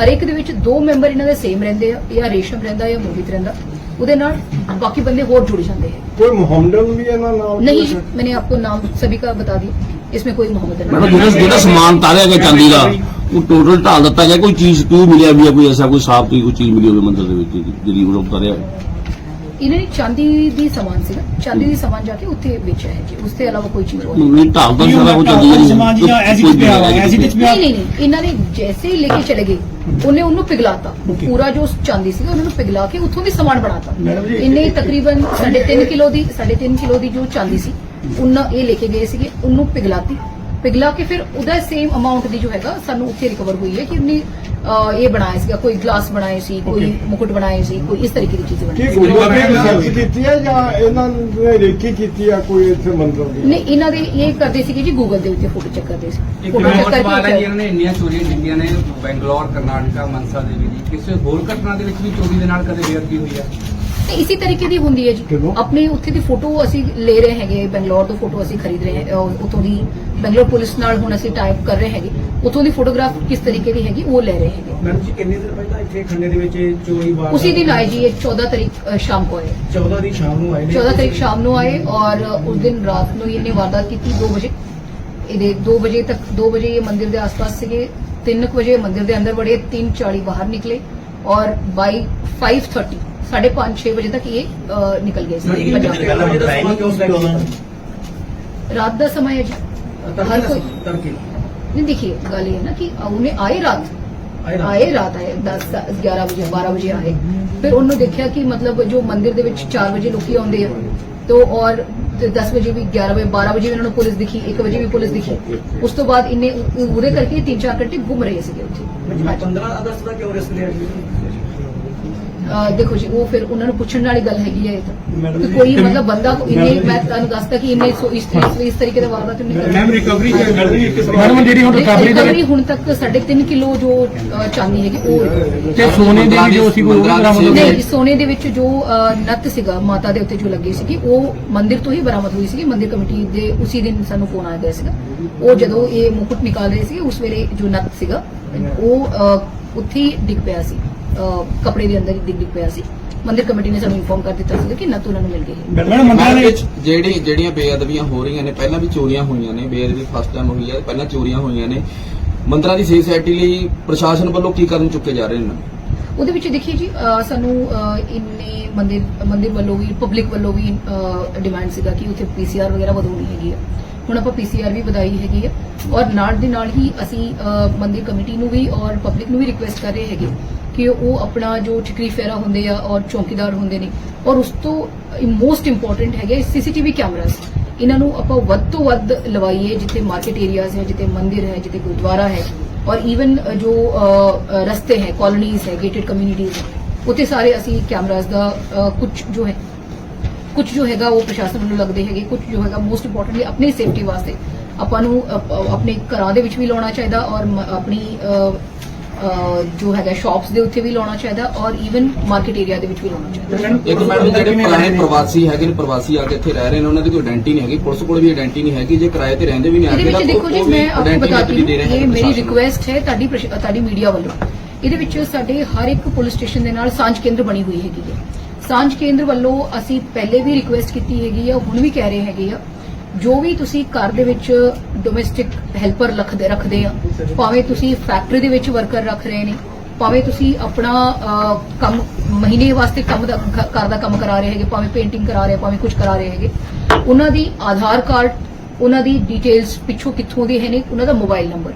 ਹਰ ਇੱਕ ਦੇ ਵਿੱਚ ਦੋ ਮੈਂਬਰ ਇਹਨਾਂ ਦੇ ਸੇਮ ਰਹਿੰਦੇ ਆ ਜਾਂ ਰੇਸ਼ਮ ਰਹਿੰਦਾ ਜਾਂ ਮੋਹਿਤ ਰਹਿੰਦਾ ਉਹਦੇ ਨਾਲ ਬਾਕੀ ਬੰਦੇ ਹੋਰ ਜੁੜ ਜਾਂਦੇ हैं ਕੋਈ ਮੁਹੰਮਦਨ ਵੀ ਇਹਨਾਂ ਨਾਲ नहीं जी मैंने आपको नाम सभी का बता दिया इसमें कोई मोहम्मद ਮੈਂ नहीं ਜਿਹੜਾ ਜਿਹੜਾ ਸਮਾਨ ਤਾਰਿਆ ਗਿਆ ਚਾਂਦੀ ਦਾ ਉਹ ਟੋਟਲ ਢਾਲ ਦਿੱਤਾ ਗਿਆ ਕੋਈ ਚੀਜ਼ ਕਿਉਂ ਮਿਲਿਆ ਵੀ ਆ ਕੋਈ ਐਸਾ ਕੋਈ ਸਾਫ ਕੋਈ ਚੀਜ਼ ਮਿਲੀ ਹੋਵੇ ਮੰਦਰ ਦੇ ਵਿੱਚ ਜਿਹੜੀ ਉਹ ਉਤਾਰਿਆ ਇਹਨਾਂ ਨੇ ਚਾਂਦੀ ਦੀ ਸਮਾਨ ਸੀਗਾ ਚਾਂਦੀ ਦੀ ਸਮਾਨ ਜਾ ਕੇ ਉੱਥੇ ਵੇਚਿਆ ਹੈ ਜੀ। ਉਸ ਤੋਂ ਇਲਾਵਾ ਕੋਈ ਚੀਜ਼ ਹੋਰ ਨਹੀਂ। ਢਾਲ ਤਾਂ ਸਾਰਾ ਕੁਝ ਚਾਂਦੀ ਜਿਹੜੀ ਸਮਾਨ ਜੀ ਐਜ਼ ਇਟ ਪਿਆ ਹੋਇਆ ਐਜ਼ ਇਟ ਪਿਆ ਨਹੀਂ ਨਹੀਂ ਇਹਨਾਂ ਨੇ ਜੈਸੇ ਹੀ ਲੈ ਕੇ ਚਲੇ ਗਏ। ਉਹਨੇ ਉਹਨੂੰ ਪਿਘਲਾਤਾ। Okay. ਪੂਰਾ ਜੋ ਚਾਂਦੀ ਸੀਗਾ ਉਹਨਾਂ ਨੂੰ ਪਿਘਲਾ ਕੇ ਉੱਥੋਂ ਦੀ ਸਮਾਨ ਬਣਾਤਾ। ਮੈਡਮ ਜੀ, ਇਹਨੇ ਤਕਰੀਬਨ 3.5 ਕਿਲੋ ਦੀ 3.5 ਕਿਲੋ ਦੀ ਜੋ ਚਾਂਦੀ ਸੀ ਉਹਨਾਂ ਇਹ ਲੈ ਕੇ ਗਏ ਸੀਗੇ ਉਹਨੂੰ ਪਿਘਲਾਤੀ। ਪਿਘਲਾ ਕੇ ਫਿਰ ਉਹਦਾ ਸੇਮ ਅਮਾਉਂਟ ਦੀ ਜੋ ਹੈਗਾ ਸਾਨੂੰ ਉੱਥੇ ਰਿਕਵਰ ਹੋਈ ਹੈ ਕਿ ਉਹਨੇ ਇਹ ਬਣਾਇਆ ਸੀਗਾ ਕੋਈ ਗਲਾਸ ਬਣਾਏ ਸੀ ਕੋਈ ਮੁਕਟ ਬਣਾਏ ਸੀ ਕੋਈ ਇਸ ਤਰੀਕੇ ਦੀ ਚੀਜ਼ ਕੀ ਬਣਾਈ ਸੀ ਗੁਰਦੁਆਰੇ ਦੀ ਸਰਚ ਕੀਤੀ ਹੈ ਜਾਂ ਇਹਨਾਂ ਨੇ ਰੇਕੀ ਕੀਤੀ ਆ ਕੋਈ ਇੱਥੇ ਮੰਦਰ ਦੀ? ਨਹੀਂ ਇਹਨਾਂ ਦੇ ਇਹ ਕਰਦੇ ਸੀਗੇ ਜੀ ਗੂਗਲ ਦੇ ਉੱਤੇ ਫੋਟੋ ਚੈੱਕ ਕਰਦੇ ਸੀ। ਇੱਕ ਫੋਟੋ ਹੋਰ ਚੈੱਕ ਸਵਾਲ ਹੈ ਕਰਕੇ ਜੀ ਇਹਨਾਂ ਨੇ ਇੰਨੀਆਂ ਚੋਰੀਆਂ ਕੀਤੀਆਂ ਨੇ ਬੈਂਗਲੌਰ ਕਰਨਾਟਕਾ ਮਨਸਾ ਦੇ। ਵਿੱਚ ਕਿਸੇ ਹੋਰ ਘਟਨਾ ਦੇ ਵਿੱਚ ਵੀ ਚੋਰੀ ਦੇ ਨਾਲ ਕਦੇ ਬੇਅਦਬੀ ਹੋਈ ਹੈ? ਤੇ ਇਸੇ ਤਰੀਕੇ ਦੀ ਹੁੰਦੀ ਹੈ ਜੀ? ਆਪਣੇ ਉੱਥੇ ਦੀ ਫੋਟੋ ਅਸੀਂ ਲੈ ਰਹੇ ਹੈਗੇ ਬੰਗਲੌਰ ਤੋਂ ਫੋਟੋ ਅਸੀਂ ਖਰੀਦ ਰਹੇ ਹਾਂ ਉੱਥੋਂ ਦੀ ਬੰਗਲੌਰ ਪੁਲਿਸ ਨਾਲ ਹੁਣ ਅਸੀਂ ਟਾਈਪ ਕਰ ਰਹੇ ਹੈਗੇ। ਉੱਥੋਂ ਦੀ ਫੋਟੋਗ੍ਰਾਫ ਕਿਸ ਤਰੀਕੇ ਦੀ ਹੈਗੀ ਉਹ ਲੈ ਰਹੇ ਹੈਗੇ। ਮੈਡਮ ਜੀ ਕਿੰਨੇ ਦਿਨ ਪਹਿਲਾਂ ਇੱਥੇ ਖੰਨੇ ਦੇ ਵਿੱਚ ਚੋਰੀ ਵਾਰ ਉਸੇ ਦਿਨ ਆਏ ਜੀ ਇਹ 14 ਤਰੀਕ ਸ਼ਾਮ को ਆਏ। 14 ਦੀ ਸ਼ਾਮ ਨੂੰ ਆਏ ਨੇ। 14 ਤਰੀਕ ਸ਼ਾਮ ਨੂੰ ਆਏ ਔਰ ਉਸ ਦਿਨ ਰਾਤ ਨੂੰ ਇਹਨੇ ਵਾਰਦਾਤ ਕੀਤੀ 2 ਵਜੇ। ਇਹਦੇ 2 ਵਜੇ ਤੱਕ 2 ਵਜੇ ਇਹ ਮੰਦਿਰ ਦੇ ਆਸ-ਪਾਸ ਸੀਗੇ 3 ਵਜੇ ਮੰਦਿਰ ਦੇ ਅੰਦਰ ਵੜੇ 3:40 ਬਾਹਰ ਨਿਕਲੇ ਔਰ ਬਾਈ 5:30 5:30 ਵਜੇ ਤੱਕ ਇਹ ਅਹ, ਨਿਕਲ ਗਏ ਸੀ ਪੰਜਾਬ ਤੋਂ। ਪਹਿਲਾਂ ਜਿਹੜਾ ਸਮਾਂ ਕਿਉਂ select ਕੀਤਾ? ਰਾਤ ਦਾ ਸਮਾਂ ਹੈ ਜੀ। ਹਰ ਕੋਈ ਤੜਕੇ ਨਹੀਂ ਦੇਖिए ਗੱਲ ਇਹ ਹੈ ਨਾ ਕਿ ਉਹਨੇ ਆਏ ਰਾਤ। ਆਏ ਰਾਤ। ਆਏ ਰਾਤ ਆਏ 10 11 ਵਜੇ 12 ਵਜੇ ਆਏ। ਫਿਰ ਉਹਨੂੰ ਦੇਖਿਆ ਕਿ ਮਤਲਬ ਜੋ ਮੰਦਿਰ ਦੇ ਵਿੱਚ 4 ਵਜੇ ਲੋਕੀ ਆਉਂਦੇ ਆ ਤੋ ਔਰ 10 ਵਜੇ ਵੀ 11 ਵਜੇ 12 ਵਜੇ ਵੀ ਉਹਨਾਂ ਨੂੰ ਪੁਲਿਸ ਦਿਖੀ 1 ਵਜੇ ਵੀ ਪੁਲਿਸ ਦਿਖੀ। ਉਸ ਤੋਂ ਬਾਅਦ ਇੰਨੇ ਉ- ਉਰੇ ਕਰਕੇ 3-4 ਘੰਟੇ ਘੁੰਮ ਰਹੇ ਸੀਗੇ ਉੱਥੇ। 15 ਅਗਸਤ ਦਾ ਕਿਉਂ ਰਿਸਕ ਲਿਆ ਜੀ ਦੇਖੋ ਜੀ ਉਹ ਫਿਰ ਉਹਨਾਂ ਨੂੰ ਪੁੱਛਣ ਵਾਲੀ ਗੱਲ ਹੈਗੀ ਹੈ ਇਹ ਤਾਂ। ਮੈਡਮ ਕਿ ਜੀ, ਕੋਈ ਮਤਲਬ ਬੰਦਾ ਇੰਨੇ ਮੈਂ ਤੁਹਾਨੂੰ ਦੱਸਦਾ ਕਿ ਸੋ ਇਸ ਇਸ ਤਰੀਕੇ ਦਾ ਵਾਰਦਾਤ ਨਹੀਂ ਕਰਦਾ ਮੈਮ ਰਿਕਵਰੀ ਮੈਡਮ ਜਿਹੜੀ ਹੁਣ ਰਿਕਵਰੀ ਹੁਣ ਤੱਕ 3.5 ਕਿਲੋ ਜੋ ਚਾਂਦੀ ਹੈਗੀ ਉਹ। ਤੇ ਸੋਨੇ ਦੀ ਜੋ ਸੀ ਕੋਈ ਨਹੀਂ ਸੋਨੇ ਦੇ ਵਿੱਚ ਜੋ ਨੱਤ ਸੀਗਾ ਮਾਤਾ ਦੇ ਉੱਤੇ ਜੋ ਲੱਗੀ ਸੀਗੀ ਉਹ ਮੰਦਿਰ ਤੋਂ ਹੀ ਬਰਾਮਦ ਹੋਈ ਸੀਗੀ। ਮੰਦਿਰ ਕਮੇਟੀ ਦੇ ਉਸੇ ਦਿਨ ਸਾਨੂੰ ਫੋਨ ਆਇਆ ਗਿਆ ਸੀਗਾ। ਉਹ ਜਦੋਂ ਇਹ ਮੁਕਟ ਨਿਕਾਲ ਰਹੇ ਸੀ ਉਸ ਵੇਲੇ ਜੋ ਨੱਤ ਸੀਗਾ ਉਹ ਉੱਥੇ ਡਿੱਗ ਪਿਆ ਸੀ। ਕੱਪੜੇ ਦੇ ਅੰਦਰ ਹੀ ਡਿੱਗ ਡਿੱਗ ਪਿਆ ਸੀ। ਮੰਦਿਰ ਕਮੇਟੀ ਨੇ ਸਾਨੂੰ ਇਨਫੋਰਮ ਕਰ ਦਿੱਤਾ ਸੀਗਾ ਕਿ ਨੱਤ ਉਹਨਾਂ ਨੂੰ ਮਿਲ ਗਈ ਹੈ ਮੈਡਮ ਮੰਦਰਾਂ ਦੇ ਵਿੱਚ ਜਿਹੜੀ ਜਿਹੜੀਆਂ ਬੇਅਦਬੀਆਂ ਹੋ ਰਹੀਆਂ ਨੇ ਪਹਿਲਾਂ ਵੀ ਚੋਰੀਆਂ ਹੋਈਆਂ ਨੇ ਬੇਅਦਬੀ ਫਸਟ ਟਾਈਮ ਹੋਈ ਹੈ ਪਹਿਲਾਂ ਚੋਰੀਆਂ ਹੋਈਆਂ ਨੇ। ਮੰਦਰਾਂ ਦੀ ਸੇਫ ਸੋਸਾਇਟੀ ਲਈ ਪ੍ਰਸ਼ਾਸਨ ਵੱਲੋਂ ਕੀ ਕਦਮ ਚੁੱਕੇ ਜਾ ਰਹੇ ਨੇ? ਉਹਦੇ ਵਿੱਚ ਦੇਖੀਏ ਜੀ ਅਹ ਸਾਨੂੰ ਅਹ ਇੰਨੇ ਮੰਦਿਰ ਮੰਦਿਰ ਵੱਲੋਂ ਵੀ ਪਬਲਿਕ ਵੱਲੋਂ ਵੀ ਡਿਮਾਂਡ ਸੀਗਾ ਕਿ ਉੱਥੇ ਪੀਸੀਆਰ ਵਗੈਰਾ ਵਧਾਉਣੀ ਹੈਗੀ ਹੈ ਹੁਣ ਆਪਾਂ ਪੀਸੀਆਰ ਵੀ ਵਧਾਈ ਹੈਗੀ ਹੈ ਔਰ ਨਾਲ ਦੇ ਨਾਲ ਹੀ ਅਸੀਂ ਅਹ, ਮੰਦਿਰ ਕਮੇਟੀ ਨੂੰ ਵੀ ਔਰ ਪਬਲਿਕ ਨੂੰ ਵੀ ਰਿਕੁਐਸਟ ਕਰ ਰਹੇ ਹੈਗੇ ਕਿ ਉਹ ਆਪਣਾ ਜੋ ਠਿਕਰੀ ਫੇਰਾ ਹੁੰਦੇ ਆ ਔਰ ਚੌਕੀਦਾਰ ਹੁੰਦੇ ਨੇ, ਔਰ ਉਸ ਤੋਂ ਮੋਸਟ ਇੰਪੋਰਟੈਂਟ ਹੈਗੇ ਸੀਸੀਟੀਵੀ ਕੈਮਰਾਸ ਇਹਨਾਂ ਨੂੰ ਆਪਾਂ ਵੱਧ ਤੋਂ ਵੱਧ ਲਵਾਈਏ ਜਿੱਥੇ ਮਾਰਕੀਟ ਏਰੀਆਜ਼ ਹੈ, ਜਿੱਥੇ ਮੰਦਿਰ ਹੈ, ਜਿੱਥੇ ਗੁਰਦੁਆਰਾ ਹੈ, ਔਰ ਈਵਨ ਜੋ ਰਸਤੇ ਹੈ ਕਾਲੋਨੀਜ਼ ਹੈ ਗੇਟਡ ਕਮਿਊਨਿਟੀਜ਼ ਉੱਥੇ ਸਾਰੇ ਅਸੀਂ ਕੈਮਰਾਜ਼ ਦਾ ਕੁਝ ਜੋ ਹੈ ਕੁਝ ਜੋ ਹੈਗਾ ਉਹ ਪ੍ਰਸ਼ਾਸਨ ਵੱਲੋਂ ਲੱਗਦੇ ਹੈਗੇ ਕੁਝ ਜੋ ਹੈਗਾ ਮੋਸਟ ਇੰਪੋਰਟੈਂਟਲੀ ਆਪਣੀ ਸੇਫਟੀ ਵਾਸਤੇ ਆਪਾਂ ਨੂੰ ਆਪਣੇ ਘਰਾਂ ਦੇ ਵਿੱਚ ਵੀ ਲਾਉਣਾ ਚਾਹੀਦਾ ਔਰ ਆਪਣੀ ਜੋ ਹੈਗਾ ਸ਼ਾਪਸ ਦੇ ਉੱਤੇ ਵੀ ਲਾਉਣਾ ਚਾਹੀਦਾ ਔਰ ਈਵਨ ਮਾਰਕੀਟ ਏਰੀਆ ਦੇ ਵਿੱਚ ਵੀ ਲਾਉਣਾ ਚਾਹੀਦਾ। ਇੱਕ ਮੈਡਮ ਜਿਹੜੇ ਪੁਰਾਣੇ ਪ੍ਰਵਾਸੀ ਹੈਗੇ ਨੇ ਪ੍ਰਵਾਸੀ ਆ ਕੇ ਇੱਥੇ ਰਹਿ ਰਹੇ ਨੇ ਉਹਨਾਂ ਦੀ ਕੋਈ ਆਇਡੈਂਟੀ ਨਹੀਂ ਹੈਗੀ ਪੁਲਿਸ ਕੋਲ ਵੀ ਆਇਡੈਂਟੀ ਨਹੀਂ ਹੈਗੀ ਜੇ ਕਿਰਾਏ ਤੇ ਰਹਿੰਦੇ ਵੀ ਨਹੀਂ ਆਗੇ ਤਾਂ ਦੇਖੋ ਜੀ ਮੈਂ ਆਪਕੋ ਬਤਾਤੀ ਹੂੰ ਇਹ ਮੇਰੀ ਰਿਕੁਐਸਟ ਹੈ ਤੁਹਾਡੀ ਤੁਹਾਡੀ ਮੀਡੀਆ ਵੱਲੋਂ। ਇਹਦੇ ਵਿੱਚ ਸਾਡੇ ਹਰ ਇੱਕ ਪੁਲਿਸ ਸਟੇਸ਼ਨ ਦੇ ਨਾਲ ਸਾਂਝ ਕੇਂਦਰ ਬਣੀ ਹੋਈ ਹੈਗੀ ਹੈ। ਸਾਂਝ ਕੇਂਦਰ ਵੱਲੋਂ ਅਸੀਂ ਪਹਿਲੇ ਵੀ ਰਿਕੁਐਸਟ ਕੀਤੀ ਹੈਗੀ ਆ ਹੁਣ ਵੀ ਕਹਿ ਰਹੇ ਹੈਗੇ ਆ ਜੋ ਵੀ ਤੁਸੀਂ ਘਰ ਦੇ ਵਿੱਚ ਡੋਮੈਸਟਿਕ ਹੈਲਪਰ ਰੱਖਦੇ ਰੱਖਦੇ ਆ, ਭਾਵੇਂ ਤੁਸੀਂ ਫੈਕਟਰੀ ਦੇ ਵਿੱਚ ਵਰਕਰ ਰੱਖ ਰਹੇ ਨੇ, ਭਾਵੇਂ ਤੁਸੀਂ ਆਪਣਾ ਕੰਮ ਮਹੀਨੇ ਵਾਸਤੇ ਕੰਮ ਦਾ ਘਰ ਦਾ ਕੰਮ ਕਰਾ ਰਹੇ ਹੈਗੇ, ਭਾਵੇਂ ਪੇਂਟਿੰਗ ਕਰਾ ਰਹੇ, ਭਾਵੇਂ ਕੁਝ ਕਰਾ ਰਹੇ ਹੈਗੇ, ਉਹਨਾਂ ਦੀ ਆਧਾਰ ਕਾਰਡ ਉਹਨਾਂ ਦੀ ਡਿਟੇਲਸ ਪਿੱਛੋਂ ਕਿੱਥੋਂ ਦੇ ਹੈ ਨੇ ਉਹਨਾਂ ਦਾ ਮੋਬਾਈਲ ਨੰਬਰ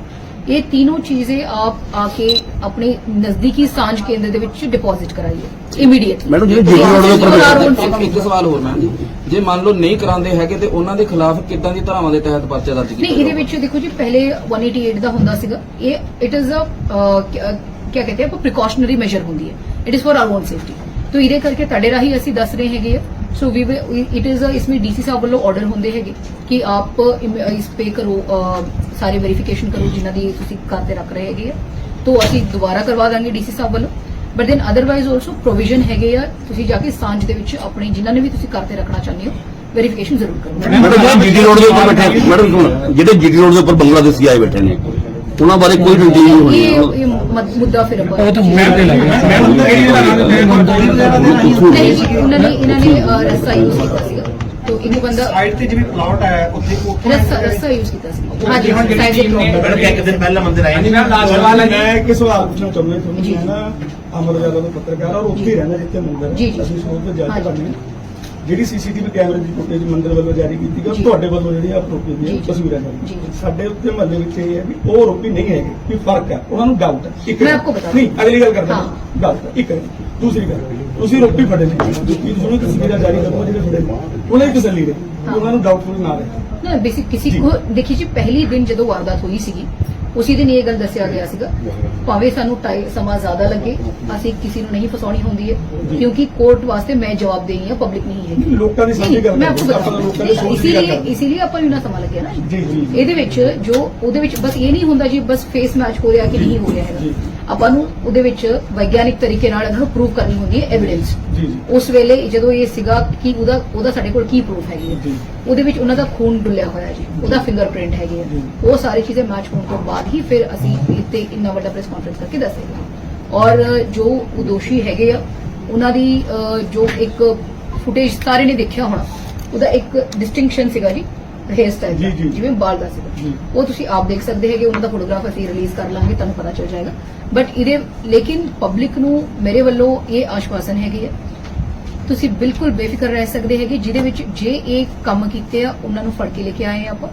ਇਹ तीनों चीजें आप आके अपने नजदीकी ਸਾਂਝ ਕੇਂਦਰ ਦੇ ਵਿੱਚ ਡਿਪੋਜ਼ਿਟ ਕਰਾਈਏ ਇਮੀਡੀਏਟਲੀ ਮੈਡਮ ਜਿਹੜੇ ਜੇਕਰ ਰੋਡ ਦੇ ਉੱਪਰ ਤੁਹਾਨੂੰ ਇੱਕ ਸਵਾਲ ਹੋਰ ਮੈਮ ਜੀ। ਜੇ ਮੰਨ ਲਓ ਨਹੀਂ ਕਰਾਉਂਦੇ ਹੈਗੇ ਤੇ ਉਹਨਾਂ ਦੇ ਖਿਲਾਫ ਕਿੱਦਾਂ ਦੀ ਧਾਰਾਵਾਂ ਦੇ ਤਹਿਤ ਪਰਚਾ ਦਰਜ ਕੀਤਾ ਨਹੀਂ ਇਹਦੇ ਵਿੱਚ ਦੇਖੋ ਜੀ ਪਹਿਲੇ 188 ਦਾ ਹੁੰਦਾ ਸੀਗਾ। ਇਹ ਇਟ ਇਜ਼ ਅ ਕੀ ਕਹਿੰਦੇ ਆਪਾਂ ਪ੍ਰੀਕਾਸ਼ਨਰੀ ਮੈਜਰ ਹੁੰਦੀ ਹੈ। It is for our own safety ਤੋ ਇਹਦੇ ਕਰਕੇ ਤੁਹਾਡੇ ਰਾਹੀਂ ਅਸੀਂ ਦੱਸ ਰਹੇ ਹੈਗੇ ਆ। ਸੋ ਵੀ ਇਟ ਇਜ਼ ਇਸਮੇ ਡੀਸੀ ਸਾਹਿਬ ਵੱਲੋਂ ਆਰਡਰ ਹੁੰਦੇ ਹੈਗੇ ਕਿ ਆਪ ਇਸ ਪੇ ਕਰੋ ਸਾਰੇ ਵੈਰੀਫਿਕੇਸ਼ਨ ਕਰੋ ਜਿਨ੍ਹਾਂ ਦੀ ਤੁਸੀਂ ਤੇ ਰੱਖ ਰਹੇ ਹੈਗੇ ਆ। ਤੋਂ ਅਸੀਂ ਦੁਬਾਰਾ ਕਰਵਾ ਦਾਂਗੇ ਡੀਸੀ ਸਾਹਿਬ ਵੱਲੋਂ। But then otherwise also provision ਹੈਗੇ ਆ ਤੁਸੀਂ ਜਾ ਕੇ ਸਾਂਝ ਦੇ ਵਿੱਚ ਆਪਣੇ ਜਿਨ੍ਹਾਂ ਨੇ ਵੀ ਤੁਸੀਂ ਤੇ ਰੱਖਣਾ ਚਾਹੁੰਦੇ ਹੋ ਵੈਰੀਫਿਕੇਸ਼ਨ ਜ਼ਰੂਰ ਕਰੋ। ਮੈਡਮ ਜਿਹੜੇ ਜੀਟੀ ਰੋਡ ਦੇ ਉੱਪਰ ਬੈਠੇ ਮੈਡਮ ਸੁਣ ਜਿਹੜੇ ਜੀਟੀ ਰੋਡ ਦੇ ਉੱਪਰ ਬੰਗਲਾਦੇਸ਼ੀ ਆਏ ਬੈਠੇ ਨੇ ਉਹਨਾਂ ਬਾਰੇ ਕੋਈ ਡਿਊਟੀ ਨਹੀਂ ਹੋਣੀ ਇਹ ਇਹ ਮੁੱਦ- ਮੁੱਦਾ ਫਿਰ ਆਪਾਂ ਉਹ ਤਾਂ ਮੂਡ ਤੇ ਲੱਗ ਗਿਆ। ਮੈਡਮ ਕਿਹੜੀ ਨਹੀਂ ਜੀ, ਉਹਨਾਂ ਨੇ ਇਹਨਾਂ ਨੇ ਅ, ਰੱਸਾ ਯੂਜ਼ ਕੀਤਾ ਸੀਗਾ। ਤੋ ਇੱਕ ਬੰਦਾ ਸਾਈਡ ਤੇ ਜਿਵੇਂ ਪਲਾਟ ਹੈ ਉੱਥੇ ਉੱਥੋਂ ਰੱਸਾ ਰੱਸਾ ਯੂਜ਼ ਕੀਤਾ ਸੀ ਹਾਂਜੀ ਹੁਣ ਜਿਹੜੀ ਟੀਮ ਨੇ। ਮੈਡਮ ਇੱਕ ਦਿਨ ਪਹਿਲਾਂ ਮੰਦਿਰ ਆਏ ਹਾਂਜੀ ਮੈਮ ਲਾਸਟ ਸਵਾਲ ਹੈ ਜੀ ਮੈਂ ਇੱਕ ਸਵਾਲ ਪੁੱਛਣਾ ਚਾਹੁੰਦਾ ਤੁਹਾਨੂੰ ਜੀ। ਮੈਂ ਨਾ ਅਮਰ ਜਾਦਾ ਦਾ ਪੱਤਰਕਾਰ ਔਰ ਉੱਥੇ ਹੀ ਰਹਿੰਦਾ ਜਿੱਥੇ ਮੰਦਰ ਹੈ ਜੀ, ਜੀ। ਅਸੀਂ ਸੋਚ ਤੇ ਜਾ ਹਾਂਜੀ। ਕੇ ਕਰਨੀ ਜਿਹੜੀ ਸੀਸੀਟੀਵੀ ਕੈਮਰੇ ਦੀ ਫੁਟੇਜ ਮੰਦਰ ਵੱਲੋਂ ਜਾਰੀ ਕੀਤੀ ਗਈ। ਤੁਹਾਡੇ ਵੱਲੋਂ ਜਿਹੜੀ ਅਪਰੋਪੀ ਜੀ, ਦੀ ਜੀ। ਤਸਵੀਰਾਂ ਜੀ, ਨੇ ਜੀ। ਸਾਡੇ ਉੱਤੇ ਮਹੱਲੇ ਵਿੱਚ ਇਹ ਹੈ ਵੀ ਉਹ ਆਰੋਪੀ ਨਹੀਂ ਹੈਗੇ ਵੀ ਫ਼ਰਕ ਹੈ ਉਹਨਾਂ ਨੂੰ ਡਾਊਟ ਹੈ ਇੱਕ ਮੈਂ ਆਪਕੋ ਬਤਾ ਨਹੀਂ ਅਗਲੀ ਗੱਲ ਕਰਦਾ ਹੈ ਇੱਕ ਦੂਸਰੀ ਗੱਲ ਤੁਸੀਂ ਆਰੋਪੀ ਫੜੇ ਨੇ ਤੁਸੀਂ ਤੁਹਾਨੂੰ ਤਸਵੀਰਾਂ ਜਾਰੀ ਕਰੋ ਜਿਹੜੇ ਫੜੇ ਉਹਨਾਂ ਦੀ ਤਸੱਲੀ ਰਹੇ। ਉਹਨਾਂ ਨੂੰ ਡਾਊਟਫੁਲ ਨਾ ਰਹੇ ਨਾ ਬੇਸਿਕ ਕਿਸੇ। ਕੋ ਦੇਖੀ ਜੀ ਪਹਿਲੀ ਦਿਨ ਜਦੋਂ ਵਾਰਦਾਤ ਹੋਈ ਸੀਗੀ ਉਸੇ ਦਿਨ ਇਹ ਗੱਲ ਦੱਸਿਆ ਗਿਆ ਸੀਗਾ। ਭਾਵੇਂ ਸਾਨੂੰ ਟਾਈ ਸਮਾਂ ਜ਼ਿਆਦਾ ਲੱਗੇ ਅਸੀਂ ਕਿਸੇ ਨੂੰ ਨਹੀਂ ਫਸਾਉਣੀ ਹੁੰਦੀ ਹੈ ਕਿਉਂਕਿ ਕੋਰਟ ਵਾਸਤੇ ਮੈਂ ਜਵਾਬ ਦੇਣੀ ਹੈ ਪਬਲਿਕ ਨਹੀਂ ਹੈ ਲੋਕਾਂ ਦੀ ਸਮਝ ਗੱਲ ਮੈਂ ਆਪਕੋ ਬਤਾ ਇਸੀਲੀਏ ਇਸੀਲੀਏ ਆਪਾਂ ਨੂੰ ਨਾ ਸਮਾਂ ਲੱਗਿਆ ਨਾ। ਇਹਦੇ ਵਿੱਚ ਜੋ ਉਹਦੇ ਵਿੱਚ ਬਸ ਇਹ ਨਹੀਂ ਹੁੰਦਾ ਜੀ ਬਸ ਫੇਸ ਮੈਚ ਹੋ ਰਿਹਾ ਕਿ ਨਹੀਂ ਹੋ ਰਿਹਾ ਹੈਗਾ। ਆਪਾਂ ਨੂੰ ਉਹਦੇ ਵਿੱਚ ਵਿਗਿਆਨਿਕ ਤਰੀਕੇ ਨਾਲ ਇਹਨਾਂ ਨੂੰ ਪ੍ਰੂਵ ਕਰਨੀ ਹੁੰਦੀ ਹੈ ਐਵੀਡੈਂਸ ਜੀ ਜੀ। ਉਸ ਵੇਲੇ ਜਦੋਂ ਇਹ ਸੀਗਾ ਕਿ ਉਹਦਾ ਉਹਦਾ ਸਾਡੇ ਕੋਲ ਕੀ ਪ੍ਰੂਫ ਹੈਗੀ ਜੀ। ਹੈ ਉਹਦੇ ਵਿੱਚ ਉਹਨਾਂ ਦਾ ਖੂਨ ਡੁੱਲਿਆ ਹੋਇਆ ਜੀ ਉਹਦਾ ਫਿੰਗਰਪ੍ਰਿੰਟ ਹੈਗੇ ਆ। ਜੀ। ਉਹ ਸਾਰੀ ਚੀਜ਼ਾਂ ਮੈਚ ਹੋਣ ਤੋਂ ਬਾਅਦ ਹੀ ਫਿਰ ਅਸੀਂ ਇੱਥੇ ਇੰਨਾ ਵੱਡਾ ਪ੍ਰੈਸ ਕਾਨਫਰੰਸ ਕਰਕੇ ਦੱਸੇਗਾ। ਔਰ ਜੋ ਉਹ ਦੋਸ਼ੀ ਹੈਗੇ ਆ ਉਹਨਾਂ ਦੀ ਅਹ, ਜੋ ਇੱਕ ਫੁਟੇਜ ਸਾਰੇ ਨੇ ਦੇਖਿਆ ਹੋਣਾ ਉਹਦਾ ਇੱਕ ਡਿਸਟਿੰਕਸ਼ਨ ਸੀਗਾ ਜੀ। ਹੇਅਰ ਸਟਾਈਲ ਜੀ, ਜੀ। ਜਿਵੇਂ ਬਾਲ ਦਾ ਜੀ। ਉਹ ਤੁਸੀਂ ਆਪ ਦੇਖ ਸਕਦੇ ਹੈਗੇ ਉਹਨਾਂ ਦਾ ਫੋਟੋਗ੍ਰਾਫ ਅਸੀਂ ਰਿਲੀਜ਼ ਕਰ ਲਾਂਗੇ ਤੁਹਾਨੂੰ ਪਤਾ ਚੱਲ ਜਾਏਗਾ। ਬਟ ਇਹਦੇ ਲੇਕਿਨ ਪਬਲਿਕ ਨੂੰ ਮੇਰੇ ਵੱਲੋਂ ਇਹ ਆਸ਼ਵਾਸਨ ਹੈਗੇ ਆ। ਤੁਸੀਂ ਬਿਲਕੁਲ ਬੇਫਿਕਰ ਰਹਿ ਸਕਦੇ ਹੈਗੇ ਜਿਹਦੇ ਵਿੱਚ ਜੇ ਇਹ ਕੰਮ ਕੀਤੇ ਆ ਉਹਨਾਂ ਨੂੰ ਫੜ ਕੇ ਲੈ ਕੇ ਆਏ ਆ ਆਪਾਂ।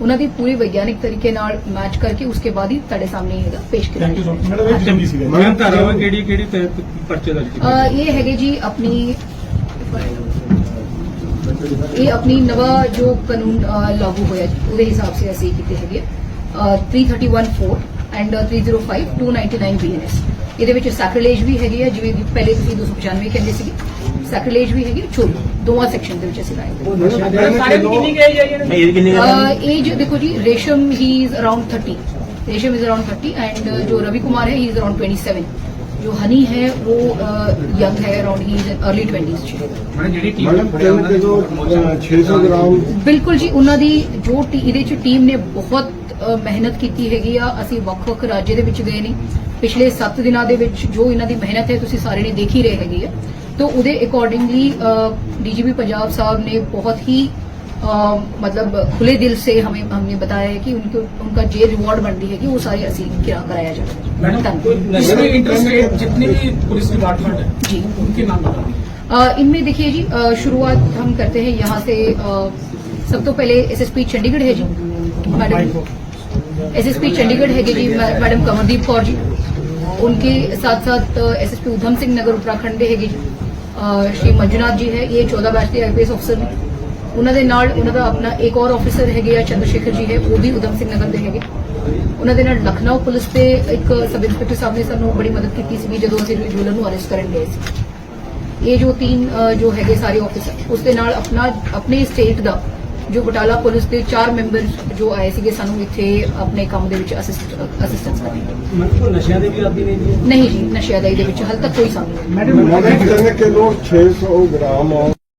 ਉਹਨਾਂ ਦੀ ਪੂਰੀ ਵਿਗਿਆਨਿਕ ਤਰੀਕੇ ਨਾਲ ਮੈਚ ਕਰਕੇ ਉਸਕੇ ਬਾਅਦ ਹੀ ਤੁਹਾਡੇ ਸਾਹਮਣੇ ਇਹ ਹੈਗਾ ਪੇਸ਼ ਥੈਂਕ ਯੂ ਕਰਾਂਗੇ ਸੋ ਮਚ ਮੈਡਮ ਇਹ ਜ਼ਰੂਰੀ ਸੀਗਾ। ਮੈਡਮ ਧਾਰਾਵਾਂ ਕਿਹੜੀ ਕਿਹੜੀ ਤਹਿਤ ਪਰਚੇ ਦਰਜ ਕੀਤੇ? ਅਹ ਇਹ ਹੈਗੇ ਜੀ ਆਪਣੀ ये अपनी नवा जो कानून लागू हुआ है हिसाब से ऐसे किए हैं three thirty one four and three zero five two ninety nine B N S ये सैक्रलेज भी है जिम्मे पहले दो सौ पचानवे कहते हैं सैक्रलेज भी हैगी छोल दो सैक्शन देखो जी Resham he is around thirty Resham is around thirty and जो रवि कुमार है he is around twenty seven जो हनी है वो यंग है around he is early 20s madam ਜਿਹੜੀ ਟੀਮ ਮੈਡਮ ਤਿੰਨ ਕਿਲੋ ਅ, 600 ਗ੍ਰਾਮ ਬਿਲਕੁਲ ਜੀ ਉਹਨਾਂ ਦੀ ਜੋ ਟੀ- ਇਹਦੇ ਚ ਟੀਮ ਨੇ ਬਹੁਤ ਅ, ਮਿਹਨਤ ਕੀਤੀ ਹੈਗੀ ਆ ਅਸੀਂ ਵੱਖ-ਵੱਖ ਰਾਜ ਦੇ ਵਿੱਚ ਗਏ ਨੇ ਪਿਛਲੇ 7 ਦਿਨਾਂ ਦੇ ਵਿੱਚ ਜੋ ਇਹਨਾਂ ਦੀ ਮਿਹਨਤ ਹੈ ਤੁਸੀਂ ਸਾਰੇ ਨੇ ਦੇਖ ਹੀ ਰਹੇ ਹੈਗੇ ਆ तो ਉਹਦੇ ਅਕੋਰਡਿੰਗਲੀ डीजीपी पंजाब साहब ने बहुत ही आ, मतलब खुले दिल से हमें हमने बताया है कि उनके उनका जे रिवॉर्ड बन रही है कि वो सारी असी कराया जाए। जितने भी पुलिस डिपार्टमेंट है जी। उनके नाम इनमें देखिए जी शुरुआत हम करते हैं यहाँ से सब तो पहले एसएसपी चंडीगढ़ है जी। मैडम एसएसपी चंडीगढ़ है जी मैडम कमरदीप कौर जी। उनके साथ साथ एसएसपी उधम सिंह नगर उत्तराखंड है जी। श्री मंजुनाथ जी है ये चौदह बैच के आईपीएस ऑफिसर हैं। ਉਹਨਾਂ ਦੇ ਨਾਲ ਉਹਨਾਂ ਦਾ ਆਪਣਾ ਇੱਕ ਹੋਰ ਆਫੀਸਰ ਹੈਗੇ ਆ ਚੰਦਰਸ਼ੇਖਰ ਜੀ ਹੈ ਉਹ ਵੀ ਉਦਮ ਸਿੰਘ ਨਗਰ ਦੇ ਹੈਗੇ। ਉਹਨਾਂ ਦੇ ਨਾਲ ਲਖਨਊ ਪੁਲਿਸ ਤੇ ਇੱਕ ਸਬ ਇੰਸਪੈਕਟਰ ਸਾਹਿਬ ਨੇ ਸਾਨੂੰ ਬੜੀ ਮਦਦ ਕੀਤੀ ਸੀ ਜਦੋਂ ਅਸੀਂ ਜੂਲਰ ਨੂੰ ਅਰੈਸਟ ਕਰਨ ਗਏ ਸੀ। ਇਹ ਜੋ ਤਿੰਨ ਜੋ ਹੈਗੇ ਸਾਰੇ ਆਫੀਸਰ ਉਸ ਦੇ ਨਾਲ ਆਪਣਾ ਆਪਣੇ ਸਟੇਟ ਦਾ ਜੋ ਬਟਾਲਾ ਪੁਲਿਸ ਦੇ ਚਾਰ ਮੈਂਬਰ ਜੋ ਆਏ ਸੀਗੇ ਸਾਨੂੰ ਇੱਥੇ ਆਪਣੇ ਕੰਮ ਦੇ ਵਿੱਚ ਅਸਿਸਟੈਂਸ ਕਰਨੀ ਮਤਲਬ ਨਸ਼ਿਆਂ ਦੇ ਵੀ ਆਦੀ ਨਹੀਂ ਜੀ? ਨਹੀਂ ਜੀ ਨਸ਼ਿਆਂ ਦੇ ਵਿੱਚ ਹਾਲ ਤੱਕ ਕੋਈ ਸਾਨੂੰ ਮੈਡਮ ਮੋਨੇ ਕਰਨੇ ਕੇ ਲੋਕ 600 ਗ੍ਰਾਮ